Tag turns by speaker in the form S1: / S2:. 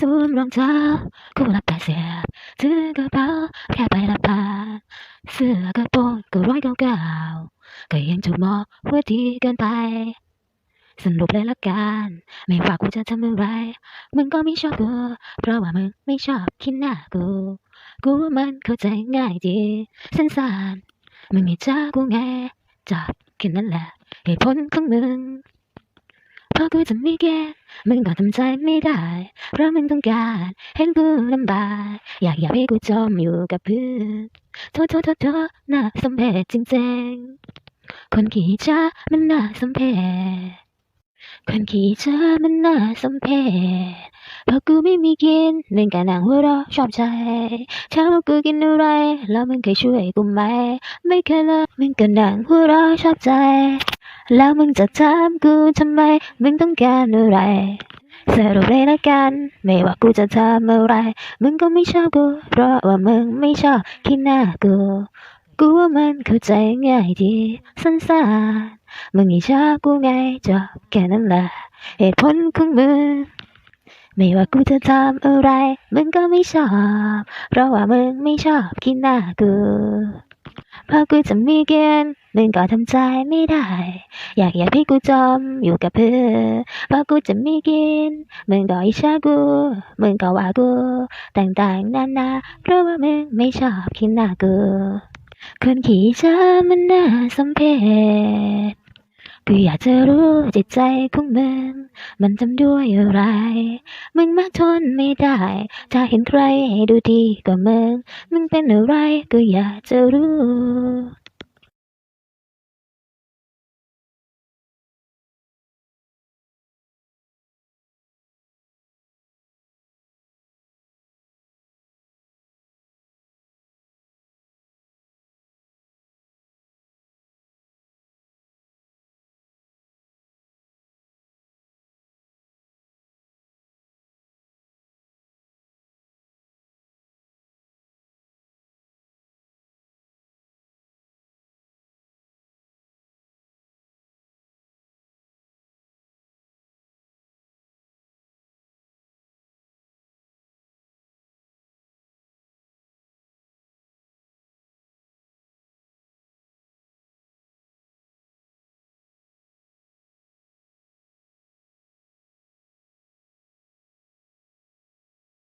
S1: สวมรองเท้าคู่ละแปดสิบถือกระเป๋าแค่ใบละพันเสื้อกระโปรงก็ร้อยเก้าเก้าก็ยังถูกมองว่าดีเกินไปสรุปเลยละกัน ไม่ว่ากูจะทำอะไร มึงก็ไม่ชอบกู เพราะว่ามึงไม่ชอบขี้หน้ากู กูมันเข้าใจง่ายดีสั้นๆมึงไม่จ้ากูไงจับแค่นั้นแหละเหตุผลของมึง พราะกูจะไม่แก้มึงก็ทำใจไม่ได้ เพราะมึงต้องการเห็นกูลำบาก อยากอยากให้กูจมอยู่กับพื้นโทษโทษโทษโทษน่าสมเพชจริงๆ คนขี้จ้ามันน่าสมเพชคนขี้เธอมันน่าสมเพชเพราะกูไม่มีกินมึงก็นั่งหัวเราะชอบใจถามว่ากูกินอะไร แล้วมึงเคยช่วยกูไหม ไม่เคยเลยมึงก็นั่งหัวเราะชอบใจ แล้วมึงจะถามกูทำไม มึงต้องการอะไรสรุปเลยละกัน ไม่ว่ากูจะทำอะไร มึงก็ไม่ชอบกู เพราะว่ามึงไม่ชอบขี้หน้ากู กูว่ามันเข้าใจง่ายดีสั้นๆมึงอิจฉากูไงจบแค่นั้นแหละเหตุผลของมึงไม่ว่ากูจะทำอะไร มึงก็ไม่ชอบ เพราะว่ามึงไม่ชอบกินหน้ากู เพราะกูจะมีเกณฑ์มึงก็ทำใจไม่ได้ อยากอยากให้กูจมอยู่กับเพื่อเพราะกูจะมีกินมึงก็อิจฉากู มึงก็ว่ากู ต่างๆนานา เพราะว่ามึงไม่ชอบคิดหน้ากู คนขี้เธอมันน่าสมเพช กูอยากจะรู้จิตใจของมึงมันทำด้วยอะไร มึงมากทนไม่ได้ ถ้าเห็นใครให้ดูดีกว่ามึง มึงเป็นอะไรก็อยากจะรู้